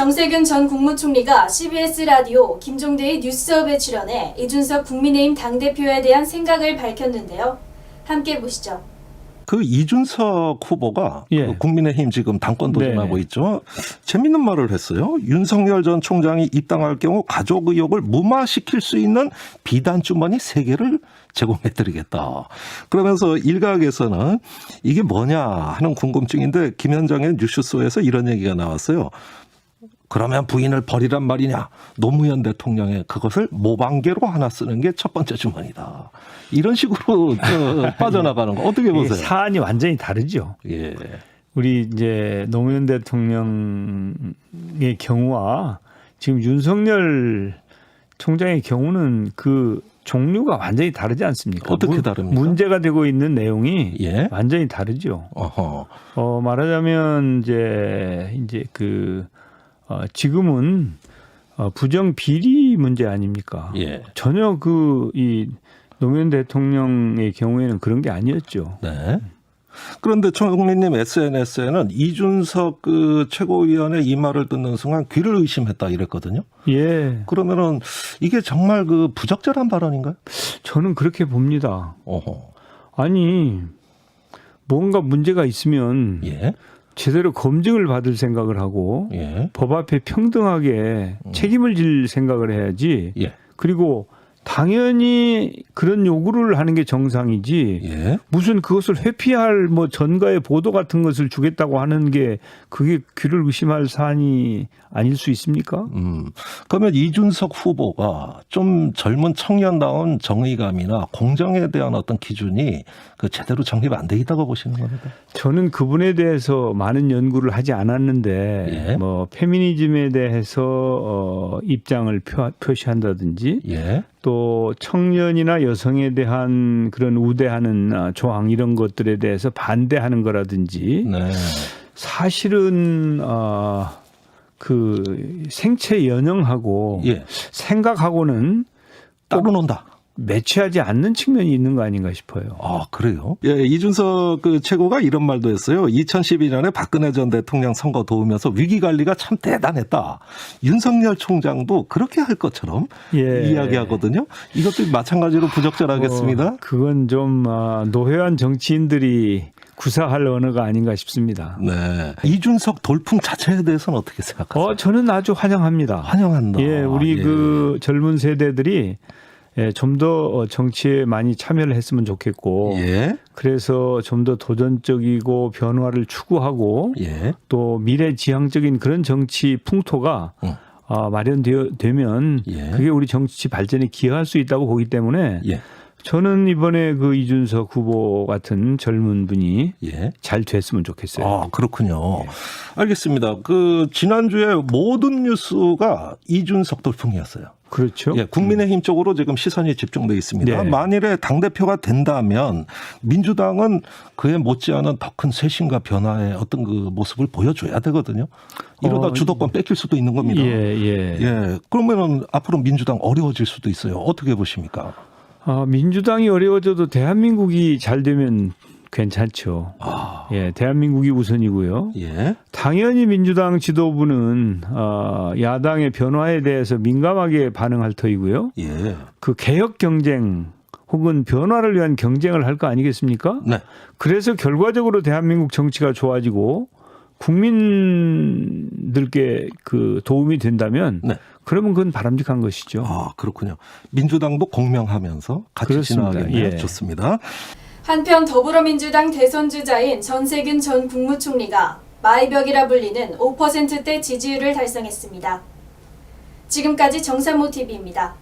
정세균 전 국무총리가 CBS 라디오 김종대의 뉴스업에 출연해 이준석 국민의힘 당대표에 대한 생각을 밝혔는데요. 함께 보시죠. 그 이준석 후보가 예. 그 국민의힘 지금 당권 도전하고 네. 있죠. 재밌는 말을 했어요. 윤석열 전 총장이 입당할 경우 가족 의혹을 무마시킬 수 있는 비단 주머니 세 개를 제공해드리겠다. 그러면서 일각에서는 이게 뭐냐 하는 궁금증인데 김현정의 뉴스쇼에서 이런 얘기가 나왔어요. 그러면 부인을 버리란 말이냐? 노무현 대통령의 그것을 모방계로 하나 쓰는 게 첫 번째 주머니다. 이런 식으로 저 빠져나가는 거 어떻게 보세요? 사안이 완전히 다르죠. 예. 우리 이제 노무현 대통령의 경우와 지금 윤석열 총장의 경우는 그 종류가 완전히 다르지 않습니까? 어떻게 문- 다릅니까? 문제가 되고 있는 내용이 예. 완전히 다르죠. 어허. 어, 말하자면 이제 이제 그 어, 지금은 어, 부정 비리 문제 아닙니까? 예. 전혀 그 이 노무현 대통령의 경우에는 그런 게 아니었죠. 네. 그런데 총리님 SNS에는 이준석 그 최고위원의 이 말을 듣는 순간 귀를 의심했다 이랬거든요. 예, 그러면은 이게 정말 그 부적절한 발언인가요? 저는 그렇게 봅니다. 어허. 아니 뭔가 문제가 있으면 예. 제대로 검증을 받을 생각을 하고 예. 법 앞에 평등하게 책임을 질 생각을 해야지. 예. 그리고 당연히 그런 요구를 하는 게 정상이지. 예. 무슨 그것을 회피할 뭐 전가의 보도 같은 것을 주겠다고 하는 게 그게 귀를 의심할 사안이 아닐 수 있습니까? 음. 그러면 이준석 후보가 좀 젊은 청년다운 정의감이나 공정에 대한 어떤 기준이 그 제대로 정립 안 돼 있다고 보시는 겁니다. 저는 그분에 대해서 많은 연구를 하지 않았는데 예. 뭐 페미니즘에 대해서 어, 입장을 표, 표시한다든지 예. 또 청년이나 여성에 대한 그런 우대하는 아, 조항 이런 것들에 대해서 반대하는 거라든지 네. 사실은 아, 그 생체 연영하고 예. 생각하고는 따로 논다. 매치하지 않는 측면이 있는 거 아닌가 싶어요. 아, 그래요? 예, 이준석 그 최고가 이런 말도 했어요. 2012년에 박근혜 전 대통령 선거 도우면서 위기 관리가 참 대단했다. 윤석열 총장도 그렇게 할 것처럼 예. 이야기하거든요. 이것도 마찬가지로 부적절하겠습니다. 어, 그건 좀 아, 노회한 정치인들이 구사할 언어가 아닌가 싶습니다. 네. 이준석 돌풍 자체에 대해서는 어떻게 생각하세요? 어, 저는 아주 환영합니다. 환영한다. 예, 우리 예. 그 젊은 세대들이 예, 좀 더 정치에 많이 참여를 했으면 좋겠고, 예. 그래서 좀 더 도전적이고 변화를 추구하고 예. 또 미래지향적인 그런 정치 풍토가 응. 아, 마련되면 예. 그게 우리 정치 발전에 기여할 수 있다고 보기 때문에 예. 저는 이번에 그 이준석 후보 같은 젊은 분이 예. 잘 됐으면 좋겠어요. 아, 그렇군요. 예. 알겠습니다. 그 지난주에 모든 뉴스가 이준석 돌풍이었어요. 그렇죠. 예, 국민의힘 쪽으로 지금 시선이 집중돼 있습니다. 네. 만일에 당 대표가 된다면 민주당은 그에 못지않은 더 큰 쇄신과 변화의 어떤 그 모습을 보여줘야 되거든요. 이러다 어, 주도권 뺏길 수도 있는 겁니다. 예, 예. 예, 그러면은 앞으로 민주당 어려워질 수도 있어요. 어떻게 보십니까? 아, 민주당이 어려워져도 대한민국이 잘 되면 괜찮죠. 아, 예, 대한민국이 우선이고요. 예, 당연히 민주당 지도부는 어, 야당의 변화에 대해서 민감하게 반응할 터이고요. 예, 그 개혁 경쟁 혹은 변화를 위한 경쟁을 할 거 아니겠습니까? 네, 그래서 결과적으로 대한민국 정치가 좋아지고 국민들께 그 도움이 된다면 네. 그러면 그건 바람직한 것이죠. 아 그렇군요. 민주당도 공명하면서 같이 그렇습니다. 지나가겠네요. 예. 좋습니다. 한편 더불어민주당 대선 주자인 전세균 전 국무총리가 마이벽이라 불리는 5%대 지지율을 달성했습니다. 지금까지 정산모 TV입니다.